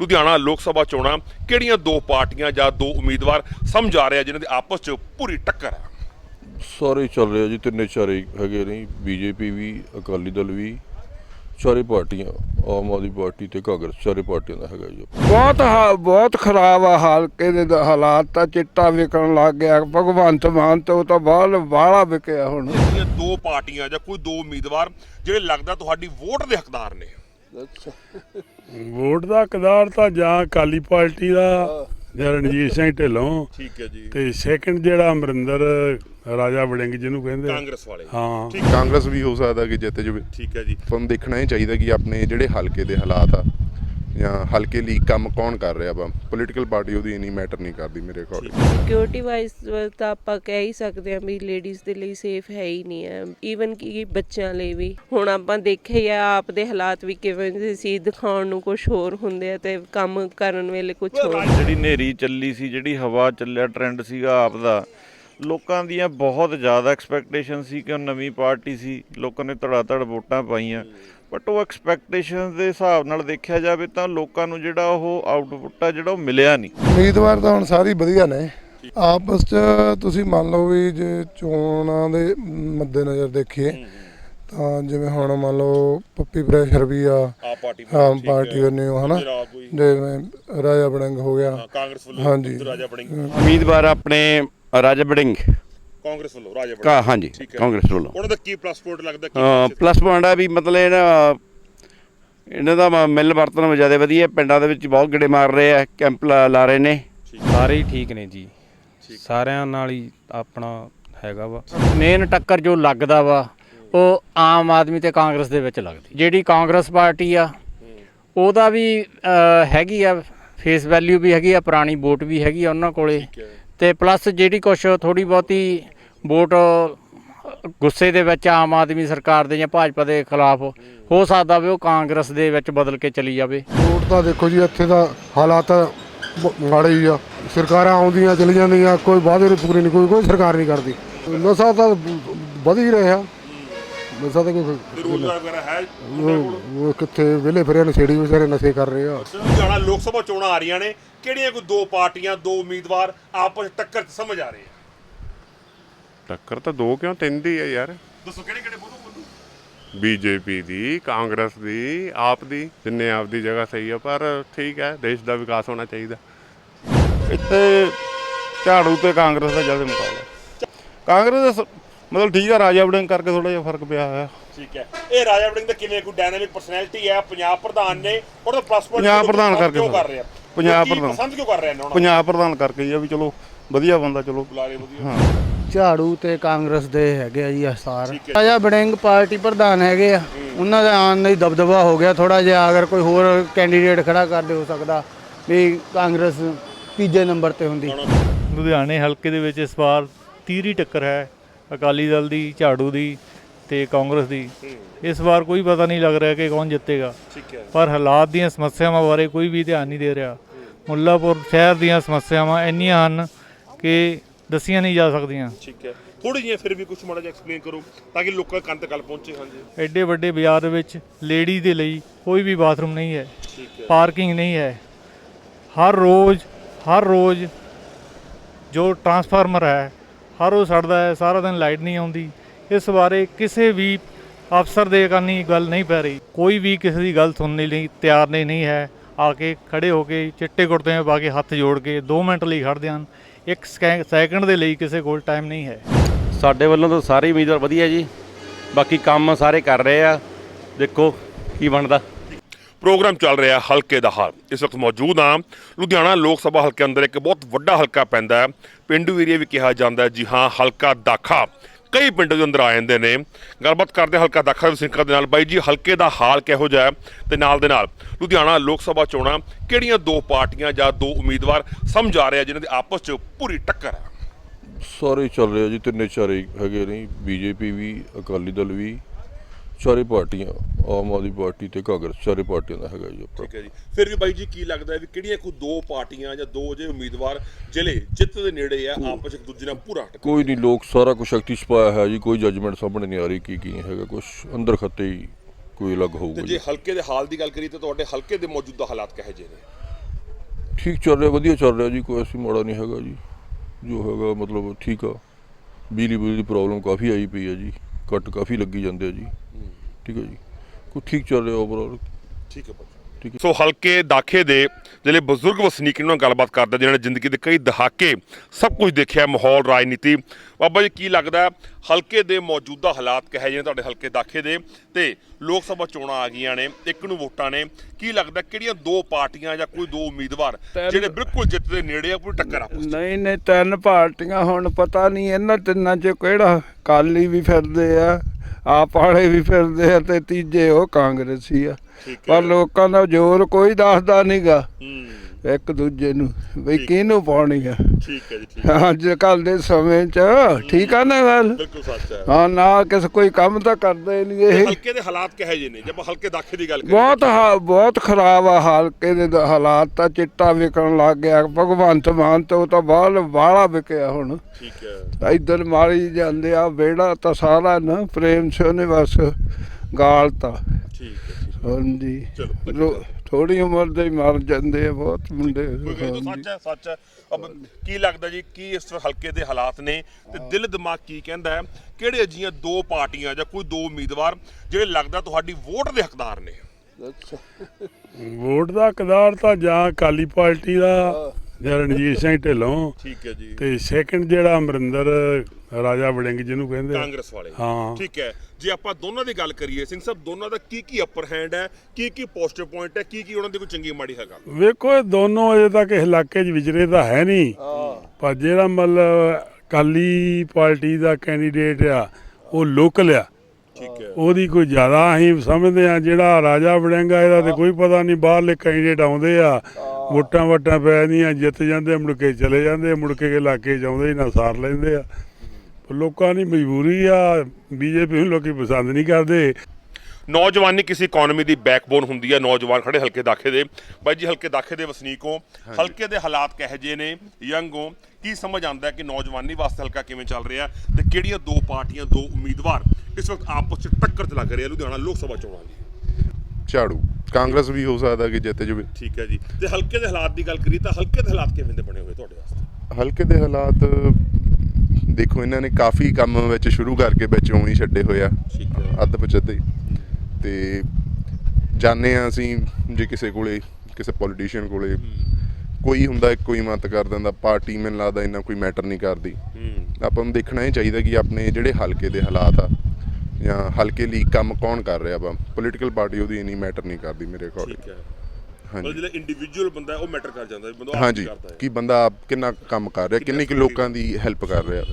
ਲੁਧਿਆਣਾ ਲੋਕ ਸਭਾ ਚੋਣਾਂ ਕਿਹੜੀਆਂ ਦੋ ਪਾਰਟੀਆਂ ਜਾਂ ਦੋ ਉਮੀਦਵਾਰ ਸਮਝ ਆ ਰਹੇ ਜਿਨ੍ਹਾਂ ਦੀ ਆਪਸ 'ਚ ਪੂਰੀ ਟੱਕਰ ਹੈ ਸਾਰੇ ਚੱਲ ਰਿਹਾ ਜੀ ਤਿੰਨੇ ਚਾਰੇ ਹੈਗੇ ਨੇ ਬੀਜੇਪੀ ਵੀ ਅਕਾਲੀ ਦਲ ਵੀ ਚਾਰੇ ਪਾਰਟੀਆਂ ਆਮ ਆਦਮੀ ਪਾਰਟੀ ਤੇ ਕਾਂਗਰਸ ਚਾਰੇ ਪਾਰਟੀਆਂ ਦਾ ਹੈਗਾ ਜੀ ਬਹੁਤ ਬਹੁਤ ਖਰਾਬ ਆ ਹਲਕੇ ਦੇ ਦ- ਹਾਲਾਤ ਤਾਂ ਚਿੱਟਾ ਵਿਕਣ ਲੱਗ ਗਿਆ ਭਗਵੰਤ ਮਾਨ ਤੋਂ ਤਾਂ ਬਾਹਲ ਬਾਹਲਾ ਵਿਕਿਆ ਹੁਣ। ਦੋ ਪਾਰਟੀਆਂ ਜਾਂ ਕੋਈ ਦੋ ਉਮੀਦਵਾਰ ਜਿਹੜੇ ਲੱਗਦਾ ਤੁਹਾਡੀ ਵੋਟ ਦੇ ਹੱਕਦਾਰ ਨੇ। ਵੋਟ ਦਾ ਕਦਾਰ ਤਾਂ ਜਾਂ ਅਕਾਲੀ ਪਾਰਟੀ ਦਾ ਜਾਂ ਰਣਜੀਤ ਸਿੰਘ ਢਿੱਲੋਂ। ਠੀਕ ਹੈ ਜੀ। ਤੇ ਸੈਕੰਡ ਜਿਹੜਾ ਅਮਰਿੰਦਰ ਰਾਜਾ ਵੜਿੰਗ ਜਿਹਨੂੰ ਕਹਿੰਦੇ। ਕਾਂਗਰਸ ਵਾਲੇ। ਹਾਂ। ਠੀਕ ਕਾਂਗਰਸ ਵੀ ਹੋ ਸਕਦਾ ਕਿ ਜਿੱਤ ਜਾਵੇ। ਠੀਕ ਹੈ ਜੀ। ਤੁਹਾਨੂੰ ਦੇਖਣਾ ਹੀ ਚਾਹੀਦਾ ਕਿ ਆਪਣੇ ਜਿਹੜੇ ਹਲਕੇ ਦੇ ਹਾਲਾਤ ਆ। ਜਾਂ ਹਲਕੇ ਲਈ ਕੰਮ ਕੌਣ ਕਰ ਰਿਹਾ ਵਾ? ਪੋਲੀਟੀਕਲ ਪਾਰਟੀ ਉਹਦੀ ਇਨੀ ਮੈਟਰ ਨਹੀਂ ਕਰਦੀ ਮੇਰੇ ਅਕੋਰਡਿੰਗ। ਸਿਕਿਉਰਿਟੀ ਵਾਈਜ਼ ਤਾਂ ਆਪਾਂ ਕਹਿ ਹੀ ਸਕਦੇ ਹਾਂ ਵੀ ਲੇਡੀਜ਼ ਦੇ ਲਈ ਸੇਫ ਹੈ ਹੀ ਨਹੀਂ ਹੈ। ਈਵਨ ਕਿ ਬੱਚਿਆਂ ਲਈ ਵੀ। ਹੁਣ ਆਪਾਂ ਦੇਖਿਆ ਹੀ ਆ ਆਪ ਦੇ ਹਾਲਾਤ ਵੀ ਕਿਵੇਂ ਦੇ ਸੀ ਦਿਖਾਉਣ ਨੂੰ ਕੁਝ ਹੋਰ ਹੁੰਦੇ ਆ ਤੇ ਕੰਮ ਕਰਨ ਵੇਲੇ ਕੁਝ ਹੋਰ। ਜਿਹੜੀ ਨੇਰੀ ਚੱਲੀ ਸੀ ਜਿਹੜੀ ਹਵਾ ਚੱਲਿਆ ਟ੍ਰੈਂਡ ਸੀਗਾ ਆਪ ਦਾ। ਲੋਕਾਂ ਦੀਆਂ ਬਹੁਤ ਜ਼ਿਆਦਾ ਐਕਸਪੈਕਟੇਸ਼ਨ ਸੀ ਕਿ ਉਹ ਨਵੀਂ ਪਾਰਟੀ ਸੀ। ਲੋਕਾਂ ਨੇ ਧੜਾ ਧੜ ਵੋਟਾਂ ਪਾਈਆਂ। ਬਟ ਉਹ ਐਕਸਪੈਕਟੇਸ਼ਨਸ ਦੇ ਹਿਸਾਬ ਨਾਲ ਦੇਖਿਆ ਜਾਵੇ ਤਾਂ ਲੋਕਾਂ ਨੂੰ ਜਿਹੜਾ ਉਹ ਆਊਟਪੁੱਟ ਆ ਜਿਹੜਾ ਉਹ ਮਿਲਿਆ ਨਹੀਂ। ਉਮੀਦਵਾਰ ਤਾਂ ਹੁਣ ਸਾਰੇ ਹੀ ਵਧੀਆ ਨੇ। ਆਪਸ ਚ ਤੁਸੀਂ ਮੰਨ ਲਓ ਵੀ ਜੇ ਚੋਣਾਂ ਦੇ ਮੱਦੇਨਜ਼ਰ ਦੇਖੀਏ ਤਾਂ ਜਿਵੇਂ ਹੁਣ ਮੰਨ ਲਓ ਪੱਪੀ ਪ੍ਰੈਸ਼ਰ ਵੀ ਆ ਆ ਪਾਰਟੀ ਆਮ ਪਾਰਟੀ ਵੱਲੋਂ ਹਨਾ। ਜਨਾਬ ਕੋਈ ਜਿਵੇਂ ਰਾਜਾ ਬੜਿੰਗ ਹੋ ਗਿਆ। ਕਾਂਗਰਸ ਵੱਲੋਂ ਹਾਂਜੀ। ਰਾਜਾ ਬੜਿੰਗ ਉਮੀਦਵਾਰ ਆਪਣੇ ਰਾਜਾ ਬੜਿੰਗ ਕਾਂਗਰਸ ਵੱਲੋਂ ਰਾਜਾ ਕਾ ਬੜਿੰਗ ਹਾਂਜੀ ਠੀਕ ਹੈ। ਕਾਂਗਰਸ ਵੱਲੋਂ। ਉਹਨਾਂ ਦਾ ਕੀ ਪਲੱਸ ਪੁਆਇੰਟ ਲੱਗਦਾ ਕੀ ਖਾਸੀਅਤ? ਪਲੱਸ ਪੁਆਇੰਟ ਆ ਵੀ ਮਤਲਬ ਇਹਨਾਂ ਇਹਨਾਂ ਦਾ ਮ- ਮਿਲ ਵਰਤਨ ਜ਼ਿਆਦਾ ਵਧੀਆ ਪਿੰਡਾਂ ਦੇ ਵਿੱਚ ਬਹੁਤ ਗੇੜੇ ਮਾਰ ਰਹੇ ਆ ਕੈਂਪ ਲਾ ਲਾ ਰਹੇ ਨੇ। ਸਾਰੇ ਹੀ ਠੀਕ ਨੇ ਜੀ। ਸਾਰਿਆਂ ਨਾਲ ਹੀ ਆਪਣਾ ਹੈਗਾ ਵਾ। ਮੇਨ ਟੱਕਰ ਜੋ ਲੱਗਦਾ ਵਾ ਉਹ ਆਮ ਆਦਮੀ ਤੇ ਕਾਂਗਰਸ ਦੇ ਵਿੱਚ ਲੱਗਦੀ। ਜਿਹੜੀ ਕਾਂਗਰਸ ਪਾਰਟੀ ਆ ਉਹਦਾ ਵੀ ਹੈਗੀ ਆ ਫੇਸ ਵੈਲਿਊ ਵੀ ਹੈਗੀ ਆ ਪੁਰਾਣੀ ਵੋਟ ਵੀ ਹੈਗੀ ਆ ਉਹਨਾਂ ਕੋਲੇ। ਤੇ ਪਲੱਸ ਜਿਹੜੀ ਕੁਛ ਥੋੜੀ ਬਹੁਤੀ ਵੋਟ ਗੁੱਸੇ ਦੇ ਵਿੱਚ ਆਮ ਆਦਮੀ ਸਰਕਾਰ ਦੇ ਜਾਂ ਭਾਜਪਾ ਦੇ ਖਿਲਾਫ ਹੋ ਸਕਦਾ ਵੀ, ਉਹ ਕਾਂਗਰਸ ਦੇ ਵਿੱਚ ਬਦਲ ਕੇ ਚਲੀ ਜਾਵੇ। ਵੋਟ ਤਾਂ ਦੇਖੋ ਜੀ, ਇੱਥੇ ਦਾ ਹਾਲਾਤ ਮਾੜੇ ਹੀ ਆ। ਸਰਕਾਰਾਂ ਆਉਂਦੀਆਂ ਚਲੀ ਜਾਂਦੀਆਂ, ਕੋਈ ਵਾਅਦੇ ਨਹੀਂ ਪੂਰੇ ਨਹੀਂ, ਕੋਈ ਕੋਈ ਸਰਕਾਰ ਨਹੀਂ ਕਰਦੀ। ਨਸ਼ਾ ਤਾਂ ਵਧ ਹੀ ਰਿਹਾ। ਨਸ਼ਾ ਤਾਂ ਕੋਈ ਤੇ ਰੋਜ਼ਗਾਰ ਵਗੈਰਾ ਹੈ ਉਹ ਉਹ ਕਿੱਥੇ ਵਿਹਲੇ ਫਿਰਿਆ ਨਸ਼ੇੜੀ ਵਿਚਾਰੇ ਨਸ਼ੇ ਕਰ ਰਹੇ ਆ। ਲੁਧਿਆਣਾ ਲੋਕ ਸਭਾ ਚੋਣਾਂ ਆ ਰਹੀਆਂ ਨੇ। ਕਿਹੜੀਆਂ ਕੋਈ ਦੋ ਪਾਰਟੀਆਂ ਦੋ ਉਮੀਦਵਾਰ ਆਪਸ ਟੱਕਰ 'ਚ ਸਮਝ ਆ ਰਹੇ ਆ? ਟੱਕਰ ਤਾਂ ਦੋ ਕਿਉਂ? ਤਿੰਨ ਦੀ ਹੈ ਯਾਰ। ਦੱਸੋ ਕਿਹੜੇ ਕਿਹੜੇ ਬੋਲੋ ਬੋਲੋ। ਬੀਜੇਪੀ ਦੀ ਕਾਂਗਰਸ ਦੀ ਆਪ ਦੀ ਤਿੰਨੇ ਆਪ ਦੀ ਜਗ੍ਹਾ ਸਹੀ ਆ ਪਰ ਠੀਕ ਹੈ ਦੇਸ਼ ਦਾ ਵਿਕਾਸ ਹੋਣਾ ਚਾਹੀਦਾ। ਇੱਥੇ ਝਾੜੂ ਤੇ ਕਾਂਗਰਸ ਦਾ ਜ਼ਿਆਦਾ ਮੁਕਾਬਲਾ। ਕਾਂਗਰਸ ਦਾ ਸ- ਮਤਲਬ ਠੀਕ ਆ ਰਾਜਾ ਵੜਿੰਗ ਕਰਕੇ ਥੋੜਾ ਜਿਹਾ ਫ਼ਰਕ ਪਿਆ ਹੋਇਆ। ਠੀਕ ਹੈ। ਇਹ ਰਾਜਾ ਵੜਿੰਗ ਦਾ ਕਿਵੇਂ ਕੋਈ ਡਾਇਨਾਮਿਕ ਪਰਸਨੈਲਿਟੀ ਹੈ? ਪੰਜਾਬ ਪ੍ਰਧਾਨ ਨੇ ਉਹਦਾ ਪਲੱਸ ਪੁਆਇੰਟ ਪੰਜਾਬ ਪ੍ਰਧਾਨ ਕਰਕੇ ਕਿਉਂ ਕਰ ਰਿਹਾ? ਪੰਜਾਬ ਪ੍ਰਧਾਨ। ਪਸੰਦ ਕਿਉਂ ਕਰ ਰਿਹਾ ਇਹਨਾਂ ਨੂੰ ਪੰਜਾਬ ਪ੍ਰਧਾਨ ਕਰਕੇ ਹੀ ਆ ਵੀ ਚਲੋ ਵਧੀਆ ਬੰਦਾ ਚਲੋ। ਬੁਲਾਰੇ ਵਧੀਆ। ਹਾਂ। ਝਾੜੂ ਤੇ ਕਾਂਗਰਸ ਦੇ ਹੈਗੇ ਆ ਜੀ ਅਸਾਰ ਠੀਕ ਹੈ। ਰਾਜਾ ਬੜਿੰਗ ਪਾਰਟੀ ਪ੍ਰਧਾਨ ਹੈਗੇ ਆ। ਉਹਨਾਂ ਦਾ ਆਉਣ ਦਾ ਹੀ ਦਬਦਬਾ ਹੋ ਗਿਆ ਥੋੜਾ ਜਿਹਾ। ਅਗਰ ਕੋਈ ਹੋਰ ਕੈਂਡੀਡੇਟ ਖੜਾ ਕਰਦੇ ਹੋ ਸਕਦਾ ਵੀ ਕਾਂਗਰਸ ਤੀਜੇ ਨੰਬਰ ਤੇ ਹੁੰਦੀ। ਲੁਧਿਆਣੇ ਹਲਕੇ ਦੇ ਵਿੱਚ ਇਸ ਵਾਰ ਤੀਰੀ ਟੱਕਰ ਹੈ। ਅਕਾਲੀ ਦਲ ਦੀ ਝਾੜੂ ਦੀ ਤੇ ਕਾਂਗਰਸ ਦੀ। ਇਸ ਵਾਰ ਕੋਈ ਪਤਾ ਨਹੀਂ ਲੱਗ ਰਿਹਾ ਕਿ ਕੌਣ ਜਿੱਤੇਗਾ। ਪਰ ਹਾਲਾਤ ਦੀਆਂ ਸਮੱਸਿਆਵਾਂ ਬਾਰੇ ਕੋਈ ਵੀ ਧਿਆਨ ਨਹੀਂ ਦੇ ਰਿਹਾ। ਮੁੱਲਾਪੁਰ ਸ਼ਹਿਰ ਦੀਆਂ ਸਮੱਸਿਆਵਾਂ ਇੰਨੀਆਂ ਹਨ ਕਿ ਦੱਸੀਆਂ ਨਹੀਂ ਜਾ ਸਕਦੀਆਂ। ਠੀਕ ਹੈ। ਥੋੜੀ ਜਿਹੀ ਫਿਰ ਵੀ ਕੁਝ ਮਾੜਾ ਜਿਹਾ ਐਕਸਪਲੇਨ ਕਰੋ ਤਾਂ ਕਿ ਲੋਕਾਂ ਕੰਨ ਤੱਕ ਗੱਲ ਪਹੁੰਚੇ ਹਾਂਜੀ। ਐਡੇ ਵੱਡੇ ਬਾਜ਼ਾਰ ਦੇ ਵਿੱਚ ਲੇਡੀ ਦੇ ਲਈ ਕੋਈ ਵੀ ਬਾਥਰੂਮ ਨਹੀਂ ਹੈ। ਠੀਕ ਹੈ। ਪਾਰਕਿੰਗ ਨਹੀਂ ਹੈ। ਹਰ ਰੋਜ਼ ਹਰ ਰੋਜ਼ ਜੋ ਟਰਾਂਸਫਾਰਮਰ ਹੈ ਹਰ ਰੋਜ਼ ਸੜਦਾ ਹੈ ਸਾਰਾ ਦਿਨ ਲਾਈਟ ਨਹੀਂ ਆਉਂਦੀ। ਇਸ ਬਾਰੇ ਕਿਸੇ ਵੀ ਅਫਸਰ ਦੇ ਕੰਨੀ ਗੱਲ ਨਹੀਂ ਪੈ ਰਹੀ। ਕੋਈ ਵੀ ਕਿਸੇ ਦੀ ਗੱਲ ਸੁਣਨ ਲਈ ਤਿਆਰ ਨਹੀਂ ਨਹੀਂ ਹੈ। ਆ ਕੇ ਖੜੇ ਹੋ ਕੇ ਚਿੱਟੇ ਕੁੜਤੇ ਪਾ ਕੇ ਹੱਥ ਜੋੜ ਕੇ 2 ਮਿੰਟ ਲਈ ਖੜਦੇ ਹਨ। ਇੱਕ ਸਕੈ- ਸੈਕਿੰਡ ਦੇ ਲਈ ਕਿਸੇ ਕੋਲ ਟਾਈਮ ਨਹੀਂ ਹੈ। ਸਾਡੇ ਵੱਲੋਂ ਤਾਂ ਸਾਰੇ ਉਮੀਦਵਾਰ ਵਧੀਆ ਜੀ। ਬਾਕੀ ਕੰਮ ਸਾਰੇ ਕਰ ਰਹੇ ਆ। ਦੇਖੋ ਕੀ ਬਣਦਾ। ਪ੍ਰੋਗਰਾਮ ਚੱਲ ਰਿਹਾ ਹਲਕੇ ਦਾ ਹਾਲ। ਇਸ ਵਕਤ ਮੌਜੂਦ ਹਾਂ। ਲੁਧਿਆਣਾ ਲੋਕ ਸਭਾ ਹਲਕੇ ਅੰਦਰ ਇੱਕ ਬਹੁਤ ਵੱਡਾ ਹਲਕਾ ਪੈਂਦਾ ਹੈ। ਪਿੰਡੂ ਏਰੀਆ ਵੀ ਕਿਹਾ ਜਾਂਦਾ ਜੀ ਹਾਂ, ਹਲਕਾ ਦਾਖਾ। ਕਈ ਪਿੰਡ ਦੇ ਅੰਦਰ ਆ ਜਾਂਦੇ ਨੇ। ਗੱਲਬਾਤ ਕਰਦੇ ਹਲਕਾ ਦਾਖਾ ਦੇ ਸਿੰਕਰ ਦੇ ਨਾਲ। ਬਾਈ ਜੀ, ਹਲਕੇ ਦਾ ਹਾਲ ਕਿਹੋ ਜਿਹਾ ਹੈ? ਤੇ ਨਾਲ ਦੇ ਨਾਲ, ਲੁਧਿਆਣਾ ਲੋਕ ਸਭਾ ਚੋਣਾਂ ਕਿਹੜੀਆਂ ਦੋ ਪਾਰਟੀਆਂ ਜਾਂ ਦੋ ਉਮੀਦਵਾਰ ਸਮਝ ਆ ਰਿਹਾ ਜਿਨ੍ਹਾਂ ਦੇ ਆਪਸ 'ਚ ਪੂਰੀ ਟੱਕਰ ਹੈ ਸਾਰੇ ਚੱਲ ਰਿਹਾ ਜੀ, ਤਿੰਨੇ ਚਾਰੇ ਹੈਗੇ ਨੇ। ਬੀਜੇਪੀ ਵੀ, ਅਕਾਲੀ ਦਲ ਵੀ। ਚਾਰੇ ਪਾਰਟੀਆਂ ਆਮ ਆਦਮੀ ਪਾਰਟੀ ਤੇ ਕਾਂਗਰਸ ਚਾਰੇ ਪਾਰਟੀਆਂ ਦਾ ਹੈਗਾ ਜੀ ਆਪਣਾ ਠੀਕ ਹੈ ਜੀ। ਫਿਰ ਵੀ ਬਾਈ ਜੀ ਕੀ ਲੱਗਦਾ ਹੈ ਵੀ ਕਿਹੜੀਆਂ ਕੋਈ ਦੋ ਪਾਰਟੀਆਂ ਜਾਂ ਦੋ ਜੇ ਉਮੀਦਵਾਰ ਜ਼ਿਲ੍ਹੇ ਜਿੱਤ ਦੇ ਨੇੜੇ ਆ ਆਪਸ ਇੱਕ ਦੂਜੇ ਨਾਲ ਪੂਰਾ ਟੱਕਰ ਕੋਈ ਨਹੀਂ ਲੋਕ ਸਾਰਾ ਕੁਝ ਸ਼ਕਤੀ ਛਪਾਇਆ ਹੈ ਜੀ ਕੋਈ ਜੱਜਮੈਂਟ ਸਾਹਮਣੇ ਨਹੀਂ ਆ ਰਹੀ ਕੀ ਕੀ ਹੈਗਾ ਕੁਝ ਅੰਦਰ ਖੱਤੇ ਹੀ ਕੋਈ ਅਲੱਗ ਤੇ ਹੋਊਗਾ ਜੇ ਜੀ। ਹਲਕੇ ਦੇ ਹਾਲ ਦੀ ਗੱਲ ਕਰੀ ਤਾਂ ਤੁਹਾਡੇ ਹਲਕੇ ਦੇ ਮੌਜੂਦਾ ਹਾਲਾਤ ਕਹੇ ਜੇ ਨੇ? ਠੀਕ ਚੱਲ ਰਿਹਾ ਵਧੀਆ ਚੱਲ ਰਿਹਾ ਜੀ ਕੋਈ ਐਸੀ ਮਾੜਾ ਨਹੀਂ ਹੈਗਾ ਜੀ। ਜੋ ਹੈਗਾ ਮਤਲਬ ਠੀਕ ਆ। ਬਿਜਲੀ ਬਿਜਲੀ ਦੀ ਪ੍ਰੋਬਲਮ ਕਾਫੀ ਆਈ ਪਈ ਹੈ ਜੀ। ਕੱਟ ਕਾਫੀ ਲੱਗੀ ਜਾਂਦੇ ਆ ਜੀ। ਠੀਕ ਹੈ ਜੀ। ਕੋਈ ਠੀਕ ਚੱਲ ਰਿਹਾ ਓਵਰਆਲ ਠੀਕ ਹੈ ਹੈ ਸੋ ਹਲਕੇ ਦਾਖੇ ਦੇ ਜਿਹੜੇ ਬਜ਼ੁਰਗ ਵਸਨੀਕ ਇਹਨਾਂ ਨਾਲ ਗੱਲਬਾਤ ਕਰਦੇ ਜਿਨ੍ਹਾਂ ਨੇ ਜ਼ਿੰਦਗੀ ਦੇ ਕਈ ਦਹਾਕੇ ਸਭ ਕੁਝ ਦੇਖਿਆ ਮਾਹੌਲ ਰਾਜਨੀਤੀ। ਬਾਬਾ ਜੀ ਕੀ ਲੱਗਦਾ ਹਲਕੇ ਦੇ ਮੌਜੂਦਾ ਹਾਲਾਤ ਕਹੇ ਜਿਹੇ ਤੁਹਾਡੇ ਹਲਕੇ ਦਾਖੇ ਦੇ? ਤੇ ਲੋਕ ਸਭਾ ਚੋਣਾਂ ਆ ਗਈਆਂ ਨੇ ਇੱਕ ਨੂੰ ਵੋਟਾਂ ਨੇ। ਕੀ ਲੱਗਦਾ ਕਿਹੜੀਆਂ ਦੋ ਪਾਰਟੀਆਂ ਜਾਂ ਕੋਈ ਦੋ ਉਮੀਦਵਾਰ ਜਿਹੜੇ ਬਿਲਕੁਲ ਜਿੱਤ ਦੇ ਨੇੜੇ ਆ ਕੋਈ ਟੱਕਰ ਆਪਸ? ਨਹੀਂ ਨਹੀਂ ਤਿੰਨ ਪਾਰਟੀਆਂ ਹੁਣ ਪਤਾ ਨਹੀਂ ਇਹਨਾਂ ਤਿੰਨਾਂ 'ਚ ਕਿਹੜਾ ਕਾਲੀ ਵੀ ਫਿਰਦੇ ਆ ਆਪ ਵਾਲੇ ਵੀ ਫਿਰਦੇ ਆ ਤੇ ਤੀਜੇ ਉਹ ਕਾਂਗਰਸੀ ਆ। ਪਰ ਲੋਕਾਂ ਦਾ ਜ਼ੋਰ ਕੋਈ ਦੱਸਦਾ ਨਹੀਂਗਾ ਇੱਕ ਦੂਜੇ ਨੂੰ ਵੀ ਕਿਹਨੂੰ ਪਾਉਣੀ ਆ? ਠੀਕ ਹੈ ਜੀ ਠੀਕ ਹੈ। ਅੱਜ ਕੱਲ ਦੇ ਸਮੇਂ 'ਚ ਠੀਕ ਆ ਨਾ ਗੱਲ? ਬਿਲਕੁਲ ਸੱਚ ਹੈ। ਹਾਂ ਨਾ ਕਿਸ ਕੋਈ ਕੰਮ ਤਾਂ ਕਰਦੇ ਨਹੀਂ ਇਹ। ਹਲਕੇ ਦੇ ਹਾਲਾਤ ਕਹੇ ਜਿਹੇ ਨੇ? ਜੇ ਹਲਕੇ ਦਾਖੇ ਦੀ ਗੱਲ ਕਰੀਏ ਬਹੁਤ ਬਹੁਤ ਖਰਾਬ ਆ ਹਲਕੇ ਦੇ ਹਾਲਾਤ ਤਾਂ ਚਿੱਟਾ ਵਿਕਣ ਲੱਗ ਗਿਆ। ਭਗਵੰਤ ਮਾਨ ਤੋਂ ਤਾਂ ਬਾਹਰ ਬਾਹਲਾ ਵਿਕਿਆ ਹੁਣ। ਠੀਕ ਹੈ। ਇੱਧਰ ਮਾਰੀ ਜਾਂਦੇ ਆ ਬੇੜਾ ਤਾਂ ਸਾਰਾ ਨਾ ਪ੍ਰੇਮ ਸਿੰਘ ਨੇ ਬਸ ਗਾਲਤਾ ਠੀਕ ਹੈ। ਹਾਂਜੀ। ਚਲੋ, ਥੋੜੀ ਉਮਰ ਦੇ ਹੀ ਮਰ ਜਾਂਦੇ ਆ ਬਹੁਤ ਮੁੰਡੇ। ਕੋਈ ਗੱਲ ਤਾਂ ਹਾਂਜੀ। ਸੱਚ ਹੈ ਸੱਚ ਹੈ। ਅਬ ਕੀ ਲੱਗਦਾ ਜੀ ਕੀ ਇਸ ਹਲਕੇ ਦੇ ਹਾਲਾਤ ਨੇ ਤੇ ਦਿਲ ਦਿਮਾਗ ਕੀ ਕਹਿੰਦਾ ਹੈ? ਕਿਹੜੇ ਅਜੀਆਂ ਦੋ ਪਾਰਟੀਆਂ ਜਾਂ ਕੋਈ ਦੋ ਉਮੀਦਵਾਰ ਜਿਹੜੇ ਲੱਗਦਾ ਤੁਹਾਡੀ ਵੋਟ ਦੇ ਹੱਕਦਾਰ ਨੇ? ਵੋਟ ਦਾ ਹੱਕਦਾਰ ਤਾਂ ਜਾਂ ਅਕਾਲੀ ਪਾਰਟੀ ਦਾ ਜਾਂ ਰਣਜੀਤ ਸਿੰਘ ਢਿੱਲੋਂ। ਠੀਕ ਹੈ ਜੀ। ਤੇ ਸੈਕੰਡ ਜਿਹੜਾ ਅਮਰਿੰਦਰ ਰਾਜਾ ਵੜਿੰਗ ਜਿਹਨੂੰ ਕਹਿੰਦੇ ਆ। ਕਾਂਗਰਸ ਵਾਲੇ। ਹਾਂ। ਠੀਕ ਹੈ। ਜੇ ਆਪਾਂ ਦੋਨਾਂ ਦੀ ਗੱਲ ਕਰੀਏ ਸਿੰਘ ਸਾਹਿਬ ਦੋਨਾਂ ਦਾ ਕੀ ਕੀ ਅਪਰ ਹੈਂਡ ਹੈ ਕੀ ਕੀ ਪੋਜ਼ਿਟਿਵ ਪੁਆਇੰਟ ਹੈ ਕੀ ਕੀ ਉਹਨਾਂ ਦੀ ਕੋਈ ਚੰਗੀ ਮਾੜੀ ਹੈਗਾ ਵੇਖੋ ਇਹ ਦੋਨੋਂ ਅਜੇ ਤੱਕ ਇਸ ਇਲਾਕੇ 'ਚ ਵਿਚਰੇ ਤਾਂ ਹੈ ਨਹੀਂ ਪਰ ਜਿਹੜਾ ਮਤਲਬ ਅਕਾਲੀ ਪਾਰਟੀ ਦਾ ਕੈਂਡੀਡੇਟ ਆ ਉਹ ਲੋਕਲ ਆ। ਠੀਕ ਹੈ। ਉਹਦੀ ਕੋਈ ਜ਼ਿਆਦਾ ਅਸੀਂ ਸਮਝਦੇ ਆ ਜਿਹੜਾ ਰਾਜਾ ਵੜਿੰਗਾ ਇਹਦਾ ਤੇ ਕੋਈ ਪਤਾ ਨਹੀਂ ਬਾਹਰਲੇ ਕੈਂਡੀਡੇਟ ਆਉਂਦੇ ਆ। ਵੋਟਾਂ ਵਟਾਂ ਪੈਦੀਆਂ ਜਿੱਤ ਜਾਂਦੇ ਮੁੜ ਕੇ ਚਲੇ ਜਾਂਦੇ ਮੁੜ ਕੇ ਇਲਾਕੇ 'ਚ ਆਉਂਦੇ ਹੀ ਨਾ ਸਾਰ ਲੈਂਦੇ ਆ। ਲੋਕਾਂ ਦੀ ਮਜਬੂਰੀ ਆ ਬੀਜੇਪੀ ਨੂੰ ਲੋਕੀ ਪਸੰਦ ਨਹੀਂ ਕਰਦੇ। ਨੌਜਵਾਨੀ ਕਿਸੇ ਇਕਨੋਮੀ ਦੀ ਬੈਕਬੋਨ ਹੁੰਦੀ ਹੈ ਨੌਜਵਾਨ ਖੜੇ ਹਲਕੇ ਦਾਖੇ ਦੇ। ਬਾਈ ਜੀ ਹਲਕੇ ਦਾਖੇ ਦੇ ਵਸਨੀਕ ਹੋ ਹਲਕੇ ਦੇ ਹਾਲਾਤ ਕਹੇ ਜਿਹੇ ਨੇ ਯੰਗ? ਹੋ ਕੀ ਸਮਝ ਆਉਂਦਾ ਕਿ ਨੌਜਵਾਨੀ ਵਾਸਤੇ ਹਲਕਾ ਕਿਵੇਂ ਚੱਲ ਰਿਹਾ? ਤੇ ਕਿਹੜੀਆਂ ਦੋ ਪਾਰਟੀਆਂ ਦੋ ਉਮੀਦਵਾਰ ਇਸ ਵਕਤ ਆਪਸ ਵਿੱਚ ਟੱਕਰ ਚ ਲੱਗ ਰਹੇ ਆ ਲੁਧਿਆਣਾ ਲੋਕ ਸਭਾ ਚੋਣਾਂ ਦੀ? ਝਾੜੂ। ਕਾਂਗਰਸ ਵੀ ਹੋ ਸਕਦਾ ਕਿ ਜਿੱਤ ਜਾਵੇ। ਠੀਕ ਹੈ ਜੀ। ਤੇ ਹਲਕੇ ਦੇ ਹਾਲਾਤ ਦੀ ਗੱਲ ਕਰੀ ਤਾਂ ਹਲਕੇ ਦੇ ਹਾਲਾਤ ਕਿਵੇਂ ਦੇ ਬਣੇ ਹੋਏ ਤੁਹਾਡੇ ਵਾਸਤੇ? ਹਲਕੇ ਦੇ ਹਾਲਾਤ ਦੇਖੋ ਇਹਨਾਂ ਨੇ ਕਾਫੀ ਕੰਮ ਵਿੱਚ ਸ਼ੁਰੂ ਕਰਕੇ ਵਿੱਚ ਉਵੇਂ ਹੀ ਛੱਡੇ ਹੋਏ ਆ। ਠੀਕ ਹੈ। ਅੱਧ ਪਚੱਦੇ ਤੇ ਜਾਣੇ ਆ ਅਸੀਂ ਜੇ ਕਿਸੇ ਕੋਲੇ ਕਿਸੇ ਪੋਲੀਟੀਸ਼ੀਅਨ ਕੋਲੇ। ਕੋਈ ਹੁੰਦਾ ਇੱਕੋ ਹੀ ਮਤ ਕਰ ਦਿੰਦਾ ਪਾਰਟੀ ਮੈਨੂੰ ਲੱਗਦਾ ਇੰਨਾ ਕੋਈ ਮੈਟਰ ਨਹੀਂ ਕਰਦੀ। ਆਪਾਂ ਨੂੰ ਦੇਖਣਾ ਇਹ ਚਾਹੀਦਾ ਕਿ ਆਪਣੇ ਜਿਹੜੇ ਹਲਕੇ ਦੇ ਹਾਲਾਤ ਆ ਜਾਂ ਹਲਕੇ ਲਈ ਕੰਮ ਕੌਣ ਕਰ ਰਿਹਾ ਵਾ? ਪੋਲੀਟੀਕਲ ਪਾਰਟੀ ਉਹਦੀ ਇੰਨੀ ਮੈਟਰ ਨਹੀਂ ਕਰਦੀ ਮੇਰੇ ਅਕੋਰਡਿੰਗ ਠੀਕ ਹੈ। ਮਤਲਬ ਹਾਂਜੀ ਜਿਹੜਾ ਇੰਡੀਵਿਜੂਅਲ ਬੰਦਾ ਹੈ ਉਹ ਮੈਟਰ ਕਰ ਜਾਂਦਾ ਹੈ ਬੰਦਾ ਆਪ ਕੀ ਹਾਂਜੀ ਕਰਦਾ ਹੈ? ਕਿ ਬੰਦਾ ਆਪ ਕਿੰਨਾ ਕੰਮ ਕਰ ਰਿਹਾ ਕਿੰਨੀ ਕਿ ਲੋਕਾਂ ਦੀ ਹੈਲਪ ਕਰ ਰਿਹਾ?